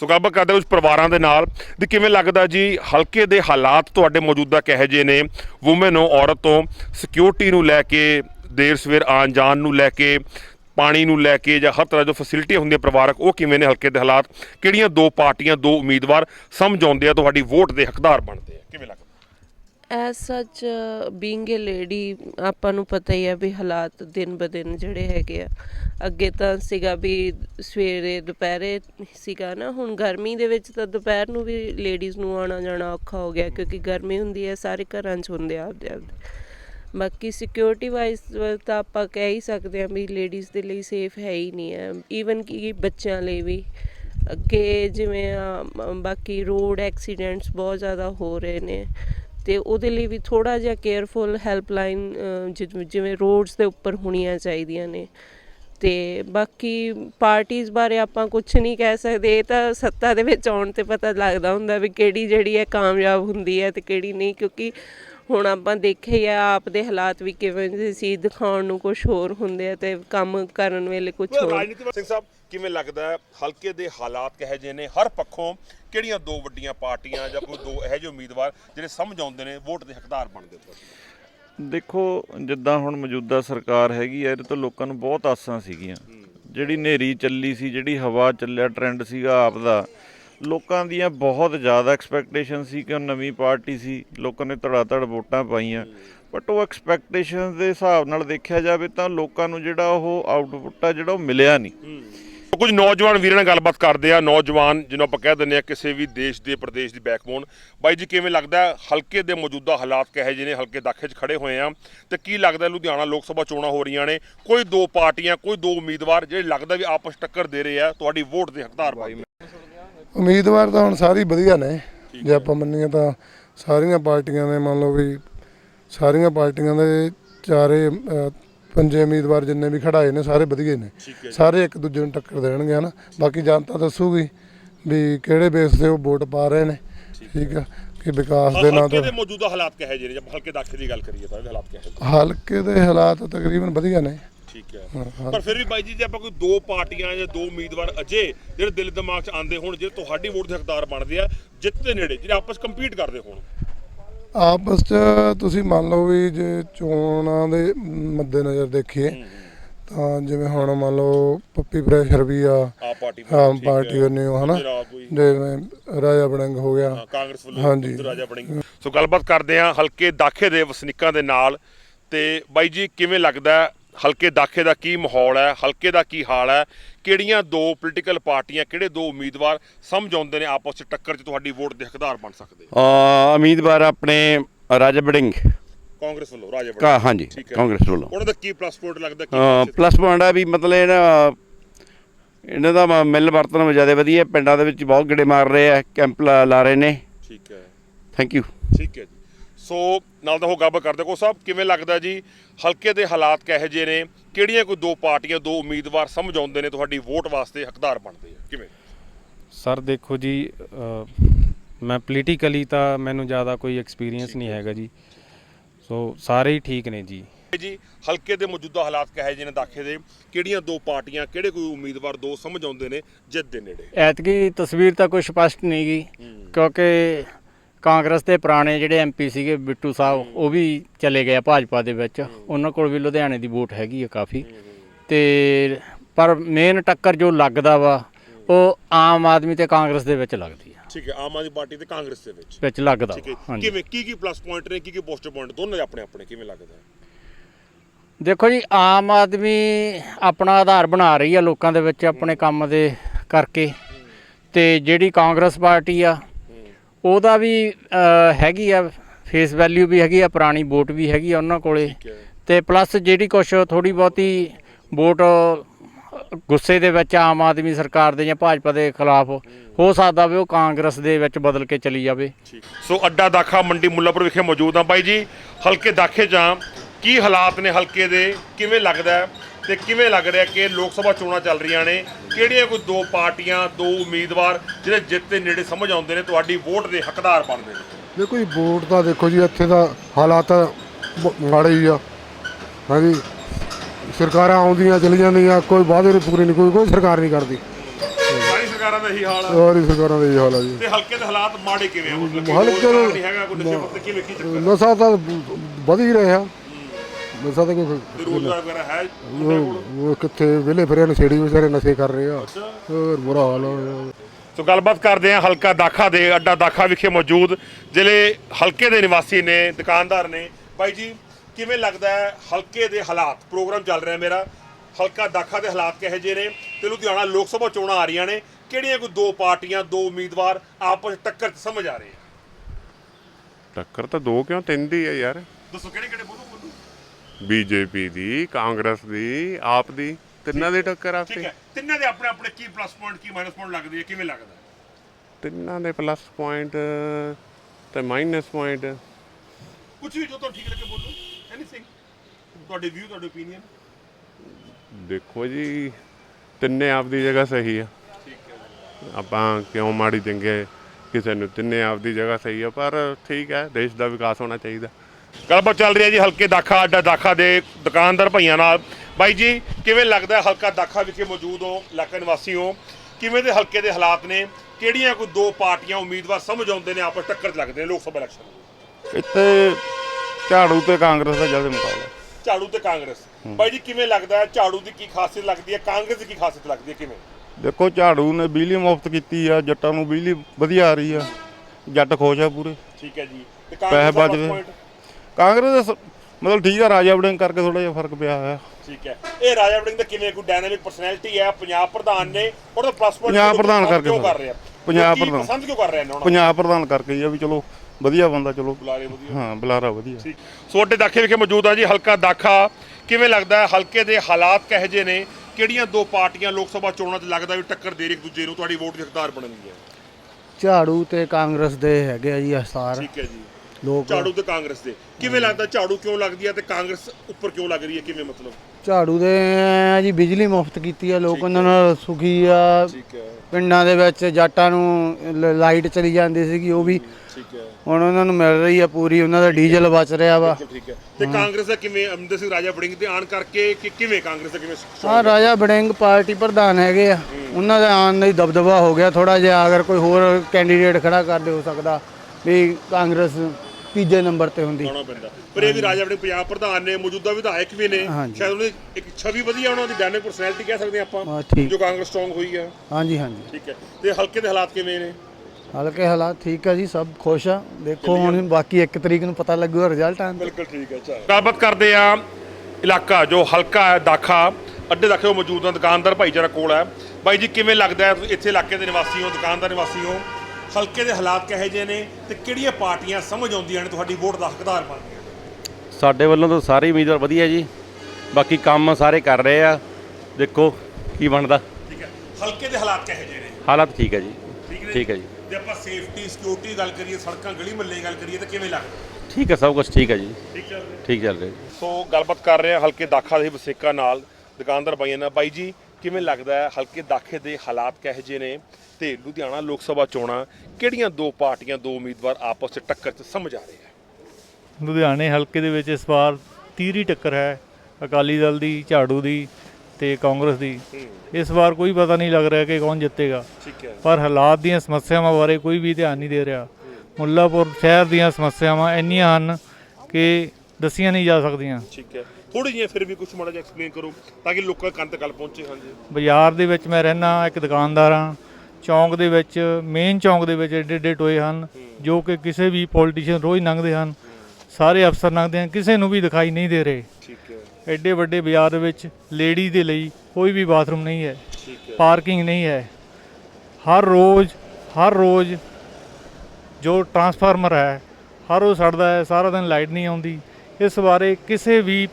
ਸੋ ਗੱਲਬਾਤ ਕਰਦੇ ਕੁਝ ਪਰਿਵਾਰਾਂ ਦੇ ਨਾਲ। ਵੀ ਕਿਵੇਂ ਲੱਗਦਾ ਜੀ ਹਲਕੇ ਦੇ ਹਾਲਾਤ ਤੁਹਾਡੇ ਮੌਜੂਦਾ ਕਹੇ ਜੇ ਨੇ? ਔਮਨ ਹੋ ਔਰਤ ਤੋਂ ਸਿਕਿਉਰਿਟੀ ਨੂੰ ਲੈ ਕੇ ਦੇਰ ਸਵੇਰ ਆਉਣ ਜਾਣ ਨੂੰ ਲੈ ਕੇ ਪਾਣੀ ਨੂੰ ਲੈ ਕੇ ਜਾਂ ਹਰ ਤਰ੍ਹਾਂ ਜੋ ਫੈਸਿਲਿਟੀਆਂ ਹੁੰਦੀਆਂ ਪਰਿਵਾਰਕ, ਉਹ ਕਿਵੇਂ ਨੇ ਹਲਕੇ ਦੇ ਹਾਲਾਤ? ਕਿਹੜੀਆਂ ਦੋ ਪਾਰਟੀਆਂ, ਦੋ ਉਮੀਦਵਾਰ ਸਮਝ ਆਉਂਦੇ ਆ, ਤੁਹਾਡੀ ਵੋਟ ਦੇ ਹੱਕਦਾਰ ਬਣਦੇ ਆ? ਕਿਵੇਂ ਲੱਗਦਾ? ਐਸ ਸੱਚ ਬੀਇੰਗ ਅ ਲੇਡੀ ਆਪਾਂ ਨੂੰ ਪਤਾ ਹੀ ਹੈ ਵੀ ਹਾਲਾਤ ਦਿਨ ਬ ਦਿਨ ਜਿਹੜੇ ਹੈਗੇ ਆ। ਅੱਗੇ ਤਾਂ ਸੀਗਾ ਵੀ ਸਵੇਰੇ, ਦੁਪਹਿਰੇ ਸੀਗਾ ਨਾ, ਹੁਣ ਗਰਮੀ ਦੇ ਵਿੱਚ ਤਾਂ ਦੁਪਹਿਰ ਨੂੰ ਵੀ ਲੇਡੀਜ਼ ਨੂੰ ਆਉਣਾ ਜਾਣਾ ਔਖਾ ਹੋ ਗਿਆ, ਕਿਉਂਕਿ ਗਰਮੀ ਹੁੰਦੀ ਹੈ, ਸਾਰੇ ਘਰਾਂ 'ਚ ਹੁੰਦੇ ਆ ਆਪਦੇ ਆਪਦੇ ਬਾਕੀ ਸਿਕਿਉਰਿਟੀ ਵਾਈਜ਼ ਤਾਂ ਆਪਾਂ ਕਹਿ ਹੀ ਸਕਦੇ ਹਾਂ ਵੀ ਲੇਡੀਜ਼ ਦੇ ਲਈ ਸੇਫ ਹੈ ਹੀ ਨਹੀਂ ਹੈ। ਈਵਨ ਕਿ ਬੱਚਿਆਂ ਲਈ ਵੀ। ਅੱਗੇ ਜਿਵੇਂ ਆ, ਬਾਕੀ ਰੋਡ ਐਕਸੀਡੈਂਟਸ ਬਹੁਤ ਜ਼ਿਆਦਾ ਹੋ ਰਹੇ ਨੇ। ਤੇ ਉਹਦੇ ਲਈ ਵੀ ਥੋੜਾ ਜਿਹਾ ਕੇਅਰਫੁਲ ਹੈਲਪਲਾਈਨ ਜਿਵੇਂ ਰੋਡਸ ਦੇ ਉੱਪਰ ਹੋਣੀਆਂ ਚਾਹੀਦੀਆਂ ਨੇ। ਤੇ ਬਾਕੀ ਪਾਰਟੀਆਂ ਬਾਰੇ ਆਪਾਂ ਕੁਝ ਨਹੀਂ ਕਹਿ ਸਕਦੇ। ਇਹ ਤਾਂ ਸੱਤਾ ਦੇ ਵਿੱਚ ਆਉਣ ਤੇ ਪਤਾ ਲੱਗਦਾ ਹੁੰਦਾ ਵੀ ਕਿਹੜੀ ਜਿਹੜੀ ਹੈ ਕਾਮਯਾਬ ਹੁੰਦੀ ਹੈ ਤੇ ਕਿਹੜੀ ਨਹੀਂ। ਕਿਉਂਕਿ ਹੁਣ ਆਪਾਂ ਦੇਖਿਆ ਹੀ ਆ ਆਪ ਦੇ ਹਾਲਾਤ ਵੀ ਕਿਵੇਂ ਦੇ ਸੀ ਦਿਖਾਉਣ ਨੂੰ ਕੁਝ ਹੋਰ ਹੁੰਦੇ ਆ ਤੇ ਕੰਮ ਕਰਨ ਵੇਲੇ ਕੁਝ ਹੋਰ। ਰਾਜਨੀਤੀ ਸਿੰਘ ਸਾਹਿਬ ਕਿਵੇਂ ਲੱਗਦਾ ਹੈ? ਹਲਕੇ ਦੇ ਹਾਲਾਤ ਕਹੇ ਜਿਹੇ ਨੇ? ਹਰ ਪੱਖੋਂ ਕਿਹੜੀਆਂ ਦੋ ਵੱਡੀਆਂ ਪਾਰਟੀਆਂ ਜਾਂ ਕੋਈ ਦੋ ਇਹੋ ਜਿਹੇ ਉਮੀਦਵਾਰ ਜਿਹੜੇ ਸਮਝ ਆਉਂਦੇ ਨੇ ਵੋਟ ਦੇ ਹੱਕਦਾਰ ਬਣਦੇ ਤੁਹਾਡੇ ਦੇਖੋ ਜਿੱਦਾਂ ਹੁਣ ਮੌਜੂਦਾ ਸਰਕਾਰ ਹੈਗੀ ਆ ਇਹਦੇ ਤੋਂ ਲੋਕਾਂ ਨੂੰ ਬਹੁਤ ਆਸਾਂ ਸੀਗੀਆਂ। ਜਿਹੜੀ ਨੇਰੀ ਚੱਲੀ ਸੀ ਜਿਹੜੀ ਹਵਾ ਚੱਲਿਆ ਟ੍ਰੈਂਡ ਸੀਗਾ ਆਪ ਦਾ ਲੋਕਾਂ ਦੀਆਂ ਬਹੁਤ ਜ਼ਿਆਦਾ ਐਕਸਪੈਕਟੇਸ਼ਨ ਸੀ ਕਿ ਉਹ ਨਵੀਂ ਪਾਰਟੀ ਸੀ। ਲੋਕਾਂ ਨੇ ਧੜਾ ਧੜ ਵੋਟਾਂ ਪਾਈਆਂ। ਬਟ ਉਹ ਐਕਸਪੈਕਟੇਸ਼ਨ ਦੇ ਹਿਸਾਬ ਨਾਲ ਦੇਖਿਆ ਜਾਵੇ ਤਾਂ ਲੋਕਾਂ ਨੂੰ ਜਿਹੜਾ ਉਹ ਆਊਟਪੁੱਟ ਆ ਜਿਹੜਾ ਉਹ ਮਿਲਿਆ ਨਹੀਂ। ਕੁਝ ਨੌਜਵਾਨ ਵੀਰਾਂ ਨਾਲ ਗੱਲਬਾਤ ਕਰਦੇ ਆ। ਨੌਜਵਾਨ ਜਿਹਨੂੰ ਆਪਾਂ ਕਹਿ ਦਿੰਦੇ ਆ ਕਿਸੇ ਵੀ ਦੇਸ਼ ਦੇ ਪ੍ਰਦੇਸ਼ ਦੀ ਬੈਕਬੋਨ ਬਾਈ ਜੀ, ਕਿਵੇਂ ਲੱਗਦਾ ਹਲਕੇ ਦੇ ਮੌਜੂਦਾ ਹਾਲਾਤ ਕਹੇ ਜਿਹੇ ਨੇ? ਹਲਕੇ ਦਾਖੇ 'ਚ ਖੜੇ ਹੋਏ ਆ। ਤੇ ਕੀ ਲੱਗਦਾ ਲੁਧਿਆਣਾ ਲੋਕ ਸਭਾ ਚੋਣਾਂ ਹੋ ਰਹੀਆਂ ਨੇ। ਕੋਈ ਦੋ ਪਾਰਟੀਆਂ, ਕੋਈ ਦੋ ਉਮੀਦਵਾਰ ਜਿਹੜੇ ਲੱਗਦਾ ਵੀ ਆਪਸ ਟੱਕਰ ਦੇ ਰਹੇ ਆ, ਤੁਹਾਡੀ ਵੋਟ ਦੇ ਹੱਕਦਾਰ ਬਣਦੇ ਉਮੀਦਵਾਰ ਤਾਂ ਹੁਣ ਸਾਰੇ ਵਧੀਆ ਨੇ। ਜੇ ਆਪਾਂ ਮੰਨੀਏ ਤਾਂ ਸਾਰੀਆਂ ਪਾਰਟੀਆਂ ਨੇ ਮੰਨ ਲਓ ਵੀ ਸਾਰੀਆਂ ਪਾਰਟੀਆਂ ਦੇ ਚਾਰੇ ਅਹ, ਪੰਜੇ ਉਮੀਦਵਾਰ ਜਿੰਨੇ ਵੀ ਖੜਾਏ ਨੇ ਸਾਰੇ ਵਧੀਆ ਨੇ। ਸਾਰੇ ਇੱਕ ਦੂਜੇ ਨੂੰ ਟੱਕਰ ਦੇਣਗੇ ਹਨਾ। ਬਾਕੀ ਜਨਤਾ ਦੱਸੂਗੀ ਵੀ ਕਿਹੜੇ ਬੇਸ ਤੇ ਉਹ ਵੋਟ ਪਾ ਰਹੇ ਨੇ। ਠੀਕ ਆ ਕਿ ਵਿਕਾਸ ਦੇ ਨਾਂ ਹਲਕੇ ਤੇ ਦੇ ਮੌਜੂਦਾ ਹਾਲਾਤ ਕਹੇ ਜਿਹੇ ਨੇ? ਜਦ ਹਲਕੇ ਦਾਖੇ ਦੀ ਗੱਲ ਕਰੀਏ ਤਾਂ ਇਹਦੇ ਹਾਲਾਤ ਕਹੇ ਜਿਹੇ ਹਲਕੇ ਦੇ ਹਾਲਾਤ ਤਕਰੀਬਨ ਵਧੀਆ ਨੇ। ਠੀਕ ਹੈ ਹਾਂ, ਹਾਂ। ਪਰ ਫਿਰ ਵੀ ਬਾਈ ਜੀ ਜੇ ਆਪਾਂ ਕੋਈ ਦੋ ਪਾਰਟੀਆਂ ਜਾਂ ਦੋ ਉਮੀਦਵਾਰ ਅਜੇ ਜਿਹੜੇ ਦਿਲ ਦਿਮਾਗ 'ਚ ਆਉਂਦੇ ਹੋਣ ਜਿਹੜੇ ਤੁਹਾਡੀ ਵੋਟ ਦੇ ਹੱਕਦਾਰ ਬਣਦੇ ਆ ਜਿੱਤ ਦੇ ਨੇੜੇ ਜਿਹੜੇ ਆਪਸ ਕੰਪੀਟ ਕਰਦੇ ਹੋਣ ਆਪਸ ਚ ਤੁਸੀਂ ਮੰਨ ਲਓ ਵੀ ਜੇ ਚੋਣਾਂ ਦੇ ਮੱਦੇਨਜ਼ਰ ਦੇਖੀਏ ਤਾਂ ਜਿਵੇਂ ਹੁਣ ਮੰਨ ਲਓ ਪੱਪੀ ਪ੍ਰੈਸ਼ਰ ਵੀ ਆ ਆਪ ਪਾਰਟੀ ਪਾਰਟੀ ਹੈ। ਹਨਾ। ਜਿਵੇਂ ਰਾਜਾ ਬੜਿੰਗ ਹੋ ਗਿਆ ਹਾਂ, ਕਾਂਗਰਸ ਵੱਲੋਂ ਰਾਜਾ ਬਣੇਗੀ ਸੋ ਗੱਲਬਾਤ ਕਰਦੇ ਆ ਹਲਕੇ ਦਾਖੇ ਦੇ ਵਸਨੀਕਾਂ ਦੇ ਨਾਲ ਤੇ ਬਾਈ ਜੀ ਕਿਵੇਂ ਲੱਗਦਾ ਹੈ ਹਲਕੇ ਦਾਖੇ ਦਾ ਕੀ ਮਾਹੌਲ ਹੈ ਹਲਕੇ ਦਾ ਕੀ ਹਾਲ ਹੈ ਕਿਹੜੀਆਂ ਦੋ ਪੋਲੀਟੀਕਲ ਪਾਰਟੀਆਂ ਕਿਹੜੇ ਦੋ ਉਮੀਦਵਾਰ ਸਮਝ ਆਉਂਦੇ ਨੇ ਆਪਸ ਵਿੱਚ ਟੱਕਰ 'ਚ ਤੁਹਾਡੀ ਵੋਟ ਦੇ ਹੱਕਦਾਰ ਬਣ ਸਕਦੇ ਅ, ਉਮੀਦਵਾਰ ਆਪਣੇ ਰਾਜਾ ਬੜਿੰਗ ਕਾਂਗਰਸ ਵੱਲੋਂ ਰਾਜਾ ਕਾ ਬਣੇਗੀ ਹਾਂਜੀ ਹੈ। ਕਾਂਗਰਸ ਵੱਲੋਂ। ਉਹਨਾਂ ਦਾ ਕੀ ਪਲੱਸ ਪੁਆਇੰਟ ਲੱਗਦਾ ਕੀ? ਪਲੱਸ ਪੁਆਇੰਟ ਆ ਵੀ ਮਤਲਬ ਇਹਨਾਂ ਇਹਨਾਂ ਦਾ ਮਿਲ ਵਰਤਨ ਜ਼ਿਆਦਾ ਵਧੀਆ ਪਿੰਡਾਂ ਦੇ ਵਿੱਚ ਬਹੁਤ ਗੇੜੇ ਮਾਰ ਰਹੇ ਆ ਕੈਂਪ ਲਾ ਲਾ ਰਹੇ ਨੇ। ਠੀਕ ਹੈ। ਥੈਂਕ ਯੂ ਠੀਕ ਹੈ ਜੀ। ਸੋ ਨਾਲ ਤਾਂ ਉਹ ਗੱਲਬਾਤ ਕਰਦੇ ਕੋ ਸਾਹਿਬ ਕਿਵੇਂ ਲੱਗਦਾ ਜੀ? ਹਲਕੇ ਦੇ ਹਾਲਾਤ ਕਹੇ ਜਿਹੇ ਨੇ? ਕਿਹੜੀਆਂ ਕੋਈ ਦੋ ਪਾਰਟੀਆਂ ਦੋ ਉਮੀਦਵਾਰ ਸਮਝ ਆਉਂਦੇ ਨੇ? ਤੁਹਾਡੀ ਵੋਟ ਵਾਸਤੇ ਹੱਕਦਾਰ ਬਣਦੇ ਆ। ਕਿਵੇਂ? ਸਰ ਦੇਖੋ ਜੀ ਮੈਂ ਪੋਲੀਟੀਕਲੀ ਤਾਂ ਮੈਨੂੰ ਜ਼ਿਆਦਾ ਕੋਈ ਐਕਸਪੀਰੀਅੰਸ ਨਹੀਂ ਹੈਗਾ ਜੀ। ਸੋ ਸਾਰੇ ਹੀ ਠੀਕ ਨੇ ਜੀ। ਜੀ ਹਲਕੇ ਦੇ ਮੌਜੂਦਾ ਹਾਲਾਤ ਕਹੇ ਜਿਹੇ ਨੇ ਦਾਖੇ ਦੇ? ਕਿਹੜੀਆਂ ਦੋ ਪਾਰਟੀਆਂ ਕਿਹੜੇ ਕੋਈ ਉਮੀਦਵਾਰ ਦੋ ਸਮਝ ਆਉਂਦੇ ਨੇ? ਜਿੱਤ ਦੇ ਨੇੜੇ। ਐਤਕੀ ਤਸਵੀਰ ਤਾਂ ਕੋਈ ਸਪਸ਼ਟ ਨਹੀਂ ਗਈ ਕਿਉਂਕਿ ਕਾਂਗਰਸ ਦੇ ਪੁਰਾਣੇ ਜਿਹੜੇ ਐਮਪੀ ਸੀਗੇ ਬਿੱਟੂ ਸਾਹਿਬ ਉਹ ਵੀ ਚਲੇ ਗਏ ਆ ਭਾਜਪਾ ਦੇ ਵਿੱਚ। ਉਹਨਾਂ ਕੋਲ ਵੀ ਲੁਧਿਆਣੇ ਦੀ ਵੋਟ ਹੈਗੀ ਆ ਕਾਫੀ। ਤੇ ਪਰ ਮੇਨ ਟੱਕਰ ਜੋ ਲੱਗਦਾ ਵਾ ਉਹ ਆਮ ਆਦਮੀ ਤੇ ਕਾਂਗਰਸ ਦੇ ਵਿੱਚ ਲੱਗਦੀ ਆ। ਠੀਕ ਹੈ ਆਮ ਆਦਮੀ ਪਾਰਟੀ ਤੇ ਕਾਂਗਰਸ ਦੇ ਵਿੱਚ। ਵਿੱਚ ਲੱਗਦਾ ਠੀਕ ਹੈ ਕਿਵੇਂ ਕੀ ਕੀ ਪਲੱਸ ਪੁਆਇੰਟ ਨੇ ਕੀ ਕੀ ਪੋਜ਼ਿਟਿਵ ਪੁਆਇੰਟ ਦੋਨੋਂ ਆਪਣੇ ਆਪਣੇ ਕਿਵੇਂ ਲੱਗਦਾ ਦੇਖੋ ਜੀ ਆਮ ਆਦਮੀ ਆਪਣਾ ਆਧਾਰ ਬਣਾ ਰਹੀ ਆ ਲੋਕਾਂ ਦੇ ਵਿੱਚ ਆਪਣੇ ਕੰਮ ਦੇ ਕਰਕੇ। ਤੇ ਜਿਹੜੀ ਕਾਂਗਰਸ ਪਾਰਟੀ ਆ ਉਹਦਾ ਵੀ ਅ, ਹੈਗੀ ਆ ਫੇਸ ਵੈਲਿਊ ਵੀ ਹੈਗੀ ਆ ਪੁਰਾਣੀ ਵੋਟ ਵੀ ਹੈਗੀ ਆ ਉਹਨਾਂ ਕੋਲੇ। ਤੇ ਪਲੱਸ ਜਿਹੜੀ ਕੁਛ ਥੋੜੀ ਬਹੁਤੀ ਵੋਟ ਗੁੱਸੇ ਦੇ ਵਿੱਚ ਆਮ ਆਦਮੀ ਸਰਕਾਰ ਦੇ ਜਾਂ ਭਾਜਪਾ ਦੇ ਖਿਲਾਫ ਹੋ ਸਕਦਾ ਵੀ ਉਹ ਕਾਂਗਰਸ ਦੇ ਵਿੱਚ ਬਦਲ ਕੇ ਚਲੀ ਜਾਵੇ। ਸੋ ਅੱਡਾ ਦਾਖਾ ਮੰਡੀ ਮੁੱਲਾਪੁਰ ਵਿਖੇ ਮੌਜੂਦ ਹਾਂ। ਬਾਈ ਜੀ ਹਲਕੇ ਦਾਖੇ ਜਾਂ ਕੀ ਹਾਲਾਤ ਨੇ ਹਲਕੇ ਦੇ? ਕਿਵੇਂ ਲੱਗਦਾ ਹੈ? ਤੇ ਕਿਵੇਂ ਲੱਗ ਰਿਹਾ ਕਿ ਲੋਕ ਸਭਾ ਚੋਣਾਂ ਚੱਲ ਰਹੀਆਂ ਨੇ? ਕਿਹੜੀਆਂ ਕੋਈ ਦੋ ਪਾਰਟੀਆਂ ਦੋ ਉਮੀਦਵਾਰ ਜਿਹੜੇ ਜਿੱਤ ਦੇ ਨੇੜੇ ਸਮਝ ਆਉਂਦੇ ਨੇ ਤੁਹਾਡੀ ਵੋਟ ਦੇ ਹੱਕਦਾਰ ਬਣਦੇ ਨੇ? ਦੇਖੋ ਜੀ ਵੋਟ ਤਾਂ ਦੇਖੋ ਜੀ ਇੱਥੇ ਦਾ ਹਾਲਾਤ ਮਾੜੇ ਹੀ ਆ। ਹਾਂਜੀ। ਸਰਕਾਰਾਂ ਆਉਂਦੀਆਂ ਚਲੀ ਜਾਂਦੀਆਂ ਕੋਈ ਵਾਅਦੇ ਨਹੀਂ ਪੂਰੇ ਨਹੀਂ ਕੋਈ ਕੋਈ ਸਰਕਾਰ ਨਹੀਂ ਕਰਦੀ। ਸਾਰੀ ਸਰਕਾਰਾਂ ਦਾ ਇਹੀ ਹਾਲ ਆ। ਸਾਰੀ ਸਰਕਾਰਾਂ ਦਾ ਇਹ ਹਾਲ ਆ ਜੀ। ਤੇ ਹਲਕੇ ਦੇ ਹਾਲਾਤ ਮਾੜੇ ਕਿਵੇਂ ਆ? ਮਤਲਬ ਕਿ ਹਲਕੇ ਰੋਜ਼ਗਾਰ ਨਹੀਂ ਹੈਗਾ ਕੋਈ ਨਸ਼ੇ ਪੱਤੇ ਕਿਵੇਂ ਕੀ ਚੱਕਰ ਨਸ਼ਾ ਤਾਂ ਵਧ ਹੀ ਰਿਹਾ। ਨਸ਼ਾ ਤਾਂ ਕੋਈ ਤੇ ਰੋਜ਼ਗਾਰ ਵਗੈਰਾ ਹੈ ਮੁੰਡਿਆਂ ਕੋਲ? ਉਹ ਕਿੱਥੇ ਵਿਲੇ ਫਿਰਿਆ ਨਸ਼ੇੜੀ ਵਿਚਾਰੇ ਨਸ਼ੇ ਕਰ ਰਹੇ ਆ। ਹੋਰ ਬੁਰਾ ਹਾਲ ਹੋਇਆ ਸੋ ਗੱਲਬਾਤ ਕਰਦੇ ਹਾਂ ਹਲਕਾ ਦਾਖਾ ਦੇ ਅੱਡਾ ਦਾਖਾ ਵਿਖੇ ਮੌਜੂਦ। ਜਿਹੜੇ ਹਲਕੇ ਦੇ ਨਿਵਾਸੀ ਨੇ ਦੁਕਾਨਦਾਰ ਨੇ। ਬਾਈ ਜੀ ਕਿਵੇਂ ਲੱਗਦਾ ਹੈ ਹਲਕੇ ਦੇ ਹਾਲਾਤ? ਪ੍ਰੋਗਰਾਮ ਚੱਲ ਰਿਹਾ ਮੇਰਾ। ਹਲਕਾ ਦਾਖਾ ਦੇ ਹਾਲਾਤ ਕਿਹੋ ਜਿਹੇ ਨੇ? ਤੇ ਲੁਧਿਆਣਾ ਲੋਕ ਸਭਾ ਚੋਣਾਂ ਆ ਰਹੀਆਂ ਨੇ। ਕਿਹੜੀਆਂ ਕੋਈ ਦੋ ਪਾਰਟੀਆਂ ਦੋ ਉਮੀਦਵਾਰ ਆਪਸ ਟੱਕਰ 'ਚ ਸਮਝ ਆ ਰਹੇ ਆ? ਟੱਕਰ ਤਾਂ ਦੋ ਕਿਉਂ? ਤਿੰਨ ਦੀ ਹੈ ਯਾਰ। ਦੱਸੋ ਕਿਹੜੇ ਕਿਹੜੇ ਬੋਲੋ? ਬੀਜੇਪੀ ਦੀ ਕਾਂਗਰਸ ਦੀ ਆਪ ਦੀ ਤਿੰਨਾਂ ਦੀ ਟੱਕਰ ਠੀਕ ਹੈ। ਤਿੰਨਾਂ ਦੇ ਆਪਣੇ ਆਪਣੇ ਕੀ ਪਲੱਸ ਪੁਆਇੰਟ ਕੀ ਮਾਈਨਸ ਪੁਆਇੰਟ ਲੱਗਦੇ ਆ ਕਿਵੇਂ ਲੱਗਦਾ ਤਿੰਨਾਂ ਦੇ ਪਲੱਸ ਪੁਆਇੰਟ ਤੇ ਮਾਈਨਸ ਪੁਆਇੰਟ ਕੁਝ ਵੀ ਜੋ ਤੁਹਾਨੂੰ ਠੀਕ ਲੱਗੇ ਬੋਲੋ। ਐਨੀਥਿੰਗ ਤੁਹਾਡੇ ਵਿਊ ਤੁਹਾਡੇ ਓਪੀਨੀਅਨ ਦੇਖੋ ਜੀ ਤਿੰਨੇ ਆਪ ਦੀ ਜਗ੍ਹਾ ਸਹੀ ਆ। ਆਪਾਂ ਕਿਉਂ ਮਾੜੀ ਚੰਗੇ ਕਿਸੇ ਨੂੰ ਤਿੰਨੇ ਆਪ ਦੀ ਜਗ੍ਹਾ ਸਹੀ ਆ? ਪਰ ਠੀਕ ਹੈ ਦੇਸ਼ ਦਾ ਵਿਕਾਸ ਹੋਣਾ ਚਾਹੀਦਾ। ਗੱਲਬਾਤ ਚੱਲ ਰਹੀ ਹੈ ਜੀ ਹਲਕੇ ਦਾਖਾ ਅੱਡਾ ਦਾਖਾ ਦੇ ਦੁਕਾਨਦਾਰ ਭਈਆਂ ਨਾਲ। ਬਾਈ ਜੀ ਕਿਵੇਂ ਲੱਗਦਾ ਹਲਕਾ ਦਾਖਾ ਵਿਖੇ ਮੌਜੂਦ ਹੋ ਇਲਾਕਾ ਨਿਵਾਸੀ ਹੋ? ਕਿਵੇਂ ਦੇ ਹਲਕੇ ਦੇ ਹਾਲਾਤ ਨੇ? ਕਿਹੜੀਆਂ ਕੋਈ ਦੋ ਪਾਰਟੀਆਂ ਉਮੀਦਵਾਰ ਸਮਝ ਆਉਂਦੇ ਨੇ ਆਪਸ ਟੱਕਰ 'ਚ ਲੱਗਦੇ ਨੇ ਲੋਕ ਸਭਾ ਇਲੈਕਸ਼ਨ ਇੱਥੇ ਝਾੜੂ ਤੇ ਕਾਂਗਰਸ ਦਾ ਜ਼ਿਆਦਾ ਮੁਕਾਬਲਾ। ਝਾੜੂ ਤੇ ਕਾਂਗਰਸ। ਬਾਈ ਜੀ ਕਿਵੇਂ ਲੱਗਦਾ ਹੈ? ਝਾੜੂ ਦੀ ਕੀ ਖਾਸੀਅਤ ਲੱਗਦੀ ਹੈ? ਕਾਂਗਰਸ ਦੀ ਕੀ ਖਾਸੀਅਤ ਲੱਗਦੀ ਹੈ? ਕਿਵੇਂ? ਦੇਖੋ ਝਾੜੂ ਨੇ ਬਿਜਲੀ ਮੁਫਤ ਕੀਤੀ ਆ ਜੱਟਾਂ ਨੂੰ ਬਿਜਲੀ ਵਧੀਆ ਆ ਰਹੀ ਆ। ਜੱਟ ਖੁਸ਼ ਆ ਪੂਰੇ। ਠੀਕ ਹੈ ਜੀ। ਤੇ ਪੈਸੇ ਕਾਂਗਰਸ ਦਾ ਬਚਦੇ। plus point? ਕਾਂਗਰਸ ਦੇ ਸ- ਮਤਲਬ ਠੀਕ ਆ ਰਾਜਾ ਵੜਿੰਗ ਕਰਕੇ ਥੋੜਾ ਜਿਹਾ ਫ਼ਰਕ ਪਿਆ ਹੋਇਆ। ਠੀਕ ਹੈ। ਇਹ ਰਾਜਾ ਵੜਿੰਗ ਦਾ ਕਿਵੇਂ ਕੋਈ ਡਾਇਨਾਮਿਕ ਪਰਸਨੈਲਿਟੀ ਹੈ? ਪੰਜਾਬ ਪ੍ਰਧਾਨ ਨੇ ਉਹਦਾ ਪਲੱਸ ਪੁਆਇੰਟ ਪੰਜਾਬ ਪ੍ਰਧਾਨ ਕਰਕੇ ਕਿਉਂ ਕਰ। ਰਿਹਾ? ਪੰਜਾਬ ਲੋਕੀ ਪ੍ਰਧਾਨ। ਪਸੰਦ ਕਿਉਂ ਕਰ ਰਹੇ ਨੇ ਉਹਨਾਂ ਨੂੰ ਪੰਜਾਬ ਪ੍ਰਧਾਨ ਕਰਕੇ ਹੀ ਆ ਵੀ ਚਲੋ ਵਧੀਆ ਬੰਦਾ ਚਲੋ। ਬੁਲਾਰੇ ਵਧੀਆ। ਹਾਂ ਬੁਲਾਰਾ ਵਧੀਆ। ਠੀਕ। ਸੋ ਵੱਡੇ ਦਾਖੇ ਵਿਖੇ ਮੌਜੂਦ ਆ ਜੀ ਹਲਕਾ ਦਾਖਾ। ਕਿਵੇਂ ਲੱਗਦਾ ਹੈ? ਹਲਕੇ ਦੇ ਹਾਲਾਤ ਕਹੇ ਜੇ ਨੇ? ਕਿਹੜੀਆਂ ਦੋ ਪਾਰਟੀਆਂ ਲੋਕ ਸਭਾ ਚੋਣਾਂ 'ਚ ਲੱਗਦਾ ਵੀ ਟੱਕਰ ਦੇ ਰਹੀ ਇੱਕ ਦੂਜੇ ਨੂੰ? ਤੁਹਾਡੀ ਵੋਟ ਦੀ ਹਕਦਾਰ ਬਣਨਗੀਆਂ। ਝਾੜੂ ਤੇ ਕਾਂਗਰਸ ਦੇ ਹੈਗੇ ਆ ਜੀ ਹਸਾਰ ਠੀਕ ਹੈ ਜੀ। ਲੋਕ ਝਾੜੂ ਤੇ ਕਾਂਗਰਸ ਦੇ। ਕਿਵੇਂ ਲੱਗਦਾ ਝਾੜੂ ਕਿਉਂ ਲੱਗਦੀ ਹੈ ਤੇ ਕਾਂਗਰਸ ਉੱਪਰ ਕਿਉਂ ਲੱਗ ਰਹੀ ਹੈ ਕਿਵੇਂ ਮਤਲਬ? ਝਾੜੂ ਦੇ ਜੀ ਬਿਜਲੀ ਮੁਫਤ ਕੀਤੀ ਆ ਲੋਕ ਉਹਨਾਂ ਨਾਲ ਸੁਖੀ ਆ। ਠੀਕ ਹੈ। ਪਿੰਡਾਂ ਦੇ ਵਿੱਚ ਜੱਟਾਂ ਨੂੰ ਲ- ਲਾਈਟ ਚਲੀ ਜਾਂਦੀ ਸੀਗੀ ਉਹ ਵੀ ਠੀਕ ਹੈ। ਹੁਣ ਉਹਨਾਂ ਨੂੰ ਮਿਲ ਰਹੀ ਆ ਪੂਰੀ ਉਹਨਾਂ ਦਾ ਡੀਜ਼ਲ ਬਚ ਰਿਹਾ ਵਾ। ਬਿਲਕੁਲ ਠੀਕ ਹੈ। ਤੇ ਕਾਂਗਰਸ ਦਾ ਕਿਵੇਂ ਅਮਰਿੰਦਰ ਸਿੰਘ ਰਾਜਾ ਵੜਿੰਗ ਦੇ ਆਣ ਕਰਕੇ ਕਿ ਕਿਵੇਂ ਕਾਂਗਰਸ ਦਾ ਕਿਵੇਂ ਹਾਂ ਰਾਜਾ ਬੜਿੰਗ ਪਾਰਟੀ ਪ੍ਰਧਾਨ ਹੈਗੇ ਆ। ਉਹਨਾਂ ਦਾ ਆਉਣ ਦਾ ਹੀ ਦਬਦਬਾ ਹੋ ਗਿਆ। ਥੋੜਾ ਜਿਹਾ ਅਗਰ ਕੋਈ ਹੋਰ ਕੈਂਡੀਡੇਟ ਖੜਾ ਕਰਦੇ ਹੋ ਸਕਦਾ ਵੀ ਕਾਂਗਰਸ ਤੀਜੇ ਨੰਬਰ ਤੇ ਹੁੰਦੀ। ਆਉਣਾ ਪੈਂਦਾ। ਪਰ ਇਹ ਵੀ ਰਾਜਾ ਵੜਿੰਗ ਪੰਜਾਬ ਪ੍ਰਧਾਨ ਨੇ ਮੌਜੂਦਾ ਵਿਧਾਇਕ ਵੀ ਨੇ। ਹਾਂਜੀ। ਸ਼ਾਇਦ ਉਹਨੇ ਇੱਕ ਛਵੀ ਵਧੀਆ ਉਹਨਾਂ ਦੀ ਡਾਇਨਾਮਿਕ ਪਰਸਨੈਲਿਟੀ ਕਹਿ ਸਕਦੇ ਹਾਂ ਹਾਂ, ਆਪਾਂ ਠੀਕ। ਜੋ ਕਾਂਗਰਸ ਸਟਰੋਂਗ ਹੋਈ ਆ। ਹਾਂਜੀ ਹਾਂਜੀ। ਠੀਕ ਹੈ। ਤੇ ਹਲਕੇ ਦੇ ਹਾਲਾਤ ਕਿਵੇਂ ਨੇ? ਹਲਕੇ ਹਾਲਾਤ ਠੀਕ ਆ ਜੀ ਸਭ ਖੁਸ਼ ਆ। ਦੇਖੋ ਹੁਣ ਬਾਕੀ 1 ਤਰੀਕ ਨੂੰ ਪਤਾ ਲੱਗੂਗਾ ਰਿਜ਼ਲਟ ਆਂ ਬਿਲਕੁਲ ਠੀਕ ਹੈ ਚਲ। ਗੱਲਬਾਤ ਕਰਦੇ ਆ ਇਲਾਕਾ ਜੋ ਹਲਕਾ ਹੈ ਦਾਖਾ। ਅੱਡੇ ਦਾਖੇ ਉਹ ਮੌਜੂਦ ਹਨ ਦੁਕਾਨਦਾਰ ਭਾਈਚਾਰਾ ਕੋਲ ਹੈ। ਬਾਈ ਜੀ ਕਿਵੇਂ ਲੱਗਦਾ ਹੈ? ਤੁਸੀਂ ਇੱਥੇ ਇਲਾਕੇ ਦੇ ਨਿਵਾਸੀ ਹੋ ਦੁਕਾਨਦਾਰ ਨਿਵਾਸੀ ਹੋ। ਹਲਕੇ ਦੇ ਹਾਲਾਤ ਕਿਹੋ ਜਿਹੇ ਨੇ ਤੇ ਕਿਹੜੀਆਂ ਪਾਰਟੀਆਂ ਸਮਝ ਆਉਂਦੀਆਂ ਨੇ ਤੁਹਾਡੀ ਵੋਟ ਦਾ ਹੱਕਦਾਰ ਬਣਦੀਆਂ ਸਾਡੇ ਵੱਲੋਂ ਤਾਂ ਸਾਰੇ ਉਮੀਦਵਾਰ ਵਧੀਆ ਜੀ। ਬਾਕੀ ਕੰਮ ਸਾਰੇ ਕਰ ਰਹੇ ਆ। ਦੇਖੋ ਕੀ ਬਣਦਾ। ਠੀਕ ਹੈ। ਹਲਕੇ ਦੇ ਹਾਲਾਤ ਕਿਹੋ ਜਿਹੇ ਨੇ? ਹਾਲਾਤ ਠੀਕ ਹੈ ਜੀ। ਠੀਕ ਨੇ? ਠੀਕ ਹੈ ਜੀ। ਜੇ ਆਪਾਂ ਸੇਫਟੀ ਸਿਕਿਉਰਿਟੀ ਗੱਲ ਕਰੀਏ ਸੜਕਾਂ ਗਲੀ ਮੱਲੇ ਦੀ ਗੱਲ ਕਰੀਏ ਤਾਂ ਕਿਵੇਂ ਲੱਗਦਾ? ਠੀਕ ਹੈ ਸਭ ਕੁਝ ਠੀਕ ਹੈ ਜੀ। ਠੀਕ ਚੱਲ ਰਿਹਾ। ਠੀਕ ਚੱਲ ਰਿਹਾ ਜੀ। ਸੋ ਗੱਲਬਾਤ ਕਰ ਰਹੇ ਹਾਂ ਹਲਕੇ ਦਾਖਾ ਦੇ ਵਸੇਕਾ ਨਾਲ। ਦੁਕਾਨਦਾਰ ਬਾਈਆਂ ਨਾਲ ਬਾਈ ਜੀ ਕਿਵੇਂ ਲੱਗਦਾ ਹੈ? ਹਲਕੇ ਦਾਖੇ ਦੇ ਹਾਲਾਤ ਕਿਹੋ ਜਿਹੇ ਨੇ? ਤੇ ਲੁਧਿਆਣਾ ਲੋਕ ਸਭਾ ਚੋਣਾਂ ਕਿਹੜੀਆਂ ਦੋ ਪਾਰਟੀਆਂ ਦੋ ਉਮੀਦਵਾਰ ਆਪਸ ਵਿੱਚ ਟੱਕਰ 'ਚ ਸਮਝ ਆ ਰਹੇ ਆ ਲੁਧਿਆਣੇ ਹਲਕੇ ਦੇ ਵਿੱਚ ਇਸ ਵਾਰ ਤੀਰੀ ਟੱਕਰ ਹੈ ਅਕਾਲੀ ਦਲ ਦੀ ਝਾੜੂ ਦੀ ਤੇ ਕਾਂਗਰਸ ਦੀ। ਇਸ ਵਾਰ ਕੋਈ ਪਤਾ ਨਹੀਂ ਲੱਗ ਰਿਹਾ ਕਿ ਕੌਣ ਜਿੱਤੇਗਾ। ਠੀਕ ਹੈ। ਪਰ ਹਾਲਾਤ ਦੀਆਂ ਸਮੱਸਿਆਵਾਂ ਬਾਰੇ ਕੋਈ ਵੀ ਧਿਆਨ ਨਹੀਂ ਦੇ ਰਿਹਾ। ਮੁੱਲਾਪੁਰ ਸ਼ਹਿਰ ਦੀਆਂ ਸਮੱਸਿਆਵਾਂ ਇੰਨੀਆਂ ਹਨ ਕਿ ਦੱਸੀਆਂ ਨਹੀਂ ਜਾ ਸਕਦੀਆਂ। ਠੀਕ ਹੈ। ਥੋੜੀ ਜਿਹੀ ਫਿਰ ਵੀ ਕੁਝ ਮਾੜਾ ਜਿਹਾ ਐਕਸਪਲੇਨ ਕਰੋ ਤਾਂ ਕਿ ਲੋਕਾਂ ਕੰਨ ਤੱਕ ਗੱਲ ਪਹੁੰਚੇ ਹਾਂਜੀ। ਬਾਜ਼ਾਰ ਦੇ ਵਿੱਚ ਮੈਂ ਰਹਿਣਾ ਇੱਕ ਦੁਕਾਨਦਾਰ ਹਾਂ। ਚੌਂਕ ਦੇ ਵਿੱਚ ਮੇਨ ਚੌਂਕ ਦੇ ਵਿੱਚ ਏਡੇ ਏਡੇ ਟੋਏ ਹਨ ਜੋ ਕਿ ਕਿਸੇ ਵੀ ਪੋਲੀਟੀਸ਼ੀਅਨ ਰੋਜ਼ ਲੰਘਦੇ ਹਨ। ਸਾਰੇ ਅਫਸਰ ਲੰਘਦੇ ਹਨ ਕਿਸੇ ਨੂੰ ਵੀ ਦਿਖਾਈ ਨਹੀਂ ਦੇ ਰਹੇ। ਠੀਕ ਹੈ। ਐਡੇ ਵੱਡੇ ਬਾਜ਼ਾਰ ਦੇ ਵਿੱਚ ਲੇਡੀ ਦੇ ਲਈ ਕੋਈ ਵੀ ਬਾਥਰੂਮ ਨਹੀਂ ਹੈ ਠੀਕ ਹੈ। ਪਾਰਕਿੰਗ ਨਹੀਂ ਹੈ। ਹਰ ਰੋਜ਼ ਹਰ ਰੋਜ਼ ਜੋ ਟਰਾਂਸਫਾਰਮਰ ਹੈ ਹਰ ਰੋਜ਼ ਸੜਦਾ ਹੈ ਸਾਰਾ ਦਿਨ ਲਾਈਟ ਨਹੀਂ ਆਉਂਦੀ। ਇਸ ਬਾਰੇ ਕਿਸੇ ਵੀ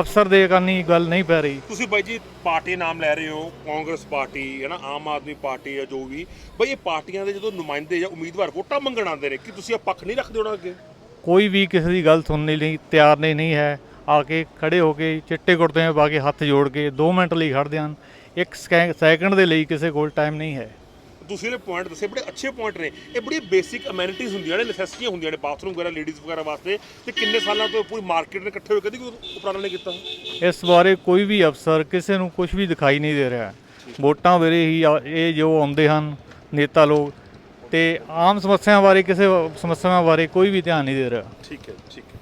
ਅਫਸਰ ਦੇ ਕੰਨੀ ਗੱਲ ਨਹੀਂ ਪੈ ਰਹੀ। ਤੁਸੀਂ ਬਾਈ ਜੀ ਪਾਰਟੀ ਨਾਮ ਲੈ ਰਹੇ ਹੋ ਕਾਂਗਰਸ ਪਾਰਟੀ ਹੈ ਨਾ ਆਮ ਆਦਮੀ ਪਾਰਟੀ ਹੈ ਜੋ ਵੀ। ਬਈ ਇਹ ਪਾਰਟੀਆਂ ਦੇ ਜਦੋਂ ਨੁਮਾਇੰਦੇ ਜਾਂ ਉਮੀਦਵਾਰ ਵੋਟਾਂ ਮੰਗਣ ਆਉਂਦੇ ਨੇ ਕਿ ਤੁਸੀਂ ਇਹ ਪੱਖ ਨਹੀਂ ਰੱਖਦੇ ਉਹਨਾਂ ਅੱਗੇ? ਕੋਈ ਵੀ ਕਿਸੇ ਦੀ ਗੱਲ ਸੁਣਨ ਲਈ ਤਿਆਰ ਨਹੀਂ ਨਹੀਂ ਹੈ। ਆ ਕੇ ਖੜੇ ਹੋ ਕੇ ਚਿੱਟੇ ਕੁੜਤੇ ਪਾ ਕੇ ਹੱਥ ਜੋੜ ਕੇ 2 ਮਿੰਟ ਲਈ ਖੜਦੇ ਹਨ। ਇੱਕ ਸਕੈ- ਸੈਕਿੰਡ ਦੇ ਲਈ ਕਿਸੇ ਕੋਲ ਟਾਈਮ ਨਹੀਂ ਹੈ। ਤੁਸੀਂ ਨੇ ਪੁਆਇੰਟ ਦੱਸੇ ਬੜੇ ਅੱਛੇ ਪੁਆਇੰਟ ਨੇ। ਇਹ ਬੜੀ ਬੇਸਿਕ ਅਮੈਨਿਟੀਜ਼ ਹੁੰਦੀਆਂ ਨੇ ਨੈਸੈਸਿਟੀਆਂ ਹੁੰਦੀਆਂ ਨੇ ਬਾਥਰੂਮ ਵਗੈਰਾ ਲੇਡੀਜ਼ ਵਗੈਰਾ ਵਾਸਤੇ। ਤੇ ਕਿੰਨੇ ਸਾਲਾਂ ਤੋਂ ਪੂਰੀ ਮਾਰਕੀਟ ਨੇ ਇਕੱਠੇ ਹੋ ਕੇ ਕਦੀ ਕੋਈ ਉਪਰਾਲਾ ਨਹੀਂ ਕੀਤਾ? ਇਸ ਬਾਰੇ ਕੋਈ ਵੀ ਅਫਸਰ ਕਿਸੇ ਨੂੰ ਕੁਝ ਵੀ ਦਿਖਾਈ ਨਹੀਂ ਦੇ ਰਿਹਾ। ਵੋਟਾਂ ਵੇਲੇ ਹੀ ਇਹ ਜੋ ਆਉਂਦੇ ਹਨ ਨੇਤਾ ਲੋਕ ਤੇ ਆਮ ਸਮੱਸਿਆਵਾਂ ਬਾਰੇ ਕਿਸੇ ਸਮੱਸਿਆਵਾਂ ਬਾਰੇ ਕੋਈ ਵੀ ਧਿਆਨ ਨਹੀਂ ਦੇ ਰਿਹਾ। ਠੀਕ ਹੈ ਠੀਕ ਹੈ।